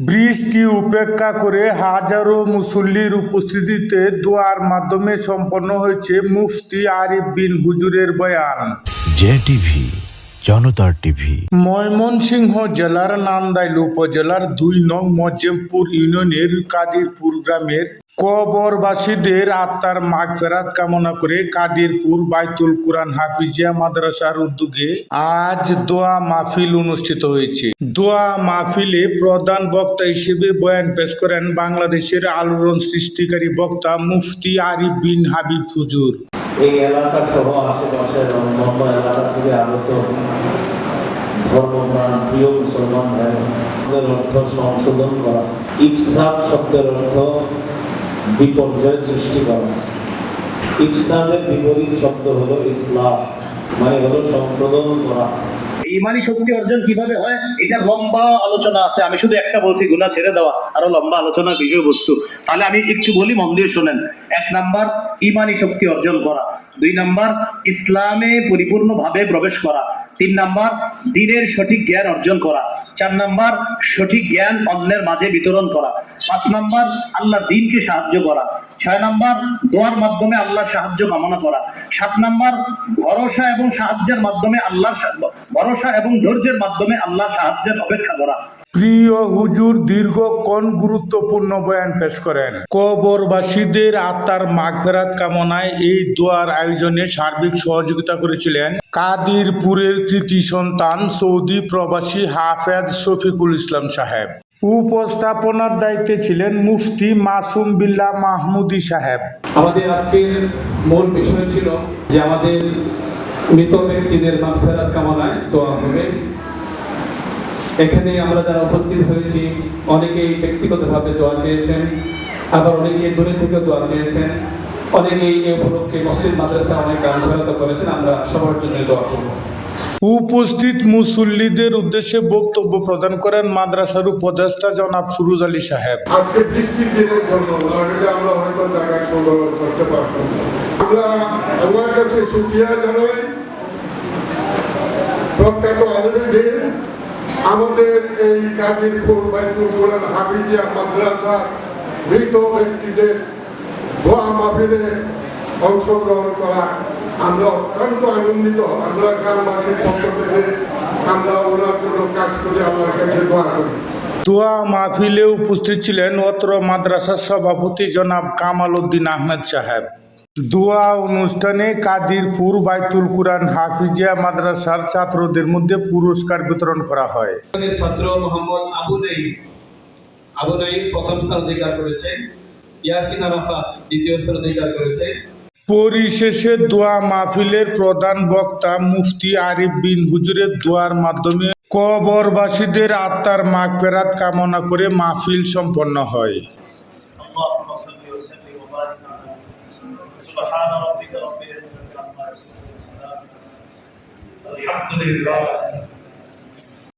বৃষ্টি উপেক্ষা করে হাজারো মুসল্লির উপস্থিতিতে দোয়ার মাধ্যমে সম্পন্ন হয়েছে মুফতি আরিফ বিন হুজুরের বয়ান। জে টিভি জনতার টিভি। ময়মনসিংহ জেলার নান্দাইল উপজেলার দুই নং মজ্জেমপুর ইউনিয়নের কাদিরপুর গ্রামের কবরবাসীদের আত্মার মাগফেরাত কামনা করে কাদিরপুর বাইতুল কুরআন হাফিজিয়া মাদ্রাসার উদ্যোগে আজ দোয়া মাহফিল অনুষ্ঠিত হয়েছে। দোয়া মাহফিলে প্রধান বক্তা হিসেবে বয়ান পেশ করেন বাংলাদেশের আলোড়ন সৃষ্টিকারী বক্তা মুফতি আরিফ বিন হাবিব হুজুর। এই এলাকা সহ আশেপাশের অন্যান্য এলাকা থেকে আগত ধর্মপ্রাণ প্রিয় মুসলমান ভাই অর্থ সংশোধন করা। ইফসাদ শব্দের অর্থ বিপর্যয় সৃষ্টি করা। ইফসাদের বিপরীত শব্দ হলো ইসলাম মানে হলো সংশোধন করা। ইমানি শক্তি অর্জন কীভাবে হয়? এটা লম্বা আলোচনা আছে। আমি শুধু একটা বলছি, গুণা ছেড়ে দেওয়া। আরও লম্বা আলোচনার বিষয়বস্তু। তাহলে আমি একটু বলি, মন দিয়ে শোনেন। এক নাম্বার, ইমানি শক্তি অর্জন করা। দুই নাম্বার, ইসলামে পরিপূর্ণভাবে প্রবেশ করা। তিন নাম্বার, দিনের সঠিক জ্ঞান অর্জন করা। চার নাম্বার, সঠিক জ্ঞান অন্যের মাঝে বিতরণ করা। পাঁচ নাম্বার, আল্লাহ দিনকে সাহায্য করা। ছয় নাম্বার, দোয়ার মাধ্যমে আল্লাহর সাহায্য কামনা করা। সাত নাম্বার, ভরসা এবং সাহায্যের মাধ্যমে আল্লাহর ভরসা এবং ধৈর্যের মাধ্যমে আল্লাহর সাহায্যের অপেক্ষা করা। প্রিয় হুজুর দীর্ঘক্ষণ গুরুত্বপূর্ণ বয়ান পেশ করেন? কবরবাসীদের আত্মার মাগফেরাত কামনায় এই দোয়ার আয়োজনে সার্বিক সহযোগিতা করেছিলেন কাদিরপুরের কৃতি সন্তান সৌদি প্রবাসী হাফেজ শফিকুল ইসলাম সাহেব। উপস্থাপনার দায়িত্বে ছিলেন মুফতি মাসুম বিল্লাহ মাহমুদি সাহেব। আমাদের আজকের মূল বিষয় ছিল যে আমাদের মৃত ব্যক্তিদের মাগফেরাত কামনায় দোয়া হবে। এখানে আমরা যারা উপস্থিত হয়েছি অনেকেই ব্যক্তিগতভাবে দোয়া চেয়েছেন আবার অনেকেই দূরে থেকে দোয়া চেয়েছেন। অনেকেই এই উপলক্ষে মসজিদ মাদ্রাসা অনেক সহায়তা করেছেন আমরা সবার জন্য দোয়া করব। উপস্থিত মুসল্লিদের উদ্দেশ্যে বক্তব্য প্রদান করেন মাদ্রাসার উপদেষ্টা জনাব সুরুজ আলী সাহেব। আজকে বৃষ্টির দিনের জন্য আমরা হয়তো জায়গায় সংগ্রহ করতে পারতাম। আমরা আমার কাছে জানাই। প্রখ্যাত আমাদের এই কাজিরপুর বাইতুল কোরআন হাফিজিয়া মাদ্রাসা মৃত ব্যক্তিদের দোয়া মাহফিলে অংশগ্রহণ করা। আমরা অত্যন্ত আনন্দিত, আমরা গ্রামবাসীর পক্ষ থেকে আমরা ওনার জন্য কাজ করে আল্লাহর কাছে দোয়া করি। দোয়া মাহফিলে উপস্থিত ছিলেন অত্র মাদ্রাসার সভাপতি জনাব কামাল উদ্দিন আহমেদ সাহেব। দোয়া অনুষ্ঠানে কাদিরপুর বাইতুল কুরআন হাফিজিয়া মাদ্রাসার ছাত্রদের মধ্যে পুরস্কার বিতরণ করা হয়। ছাত্র মোহাম্মদ আবু নাইম আবু নাইম প্রথম স্থান অধিকার করেছে ইয়াসিন আরাফাত দ্বিতীয় স্থান অধিকার করেছে পরিশেষে দোয়া মাহফিলের প্রধান বক্তা মুফতি আরিফ বিন হুজুরের দোয়ার মাধ্যমে কবরবাসীদের আত্মার মাগফেরাত কামনা করে মাহফিল সম্পন্ন হয়। سبحان ربك رب العزة عما يصفون وسلام الحمد لله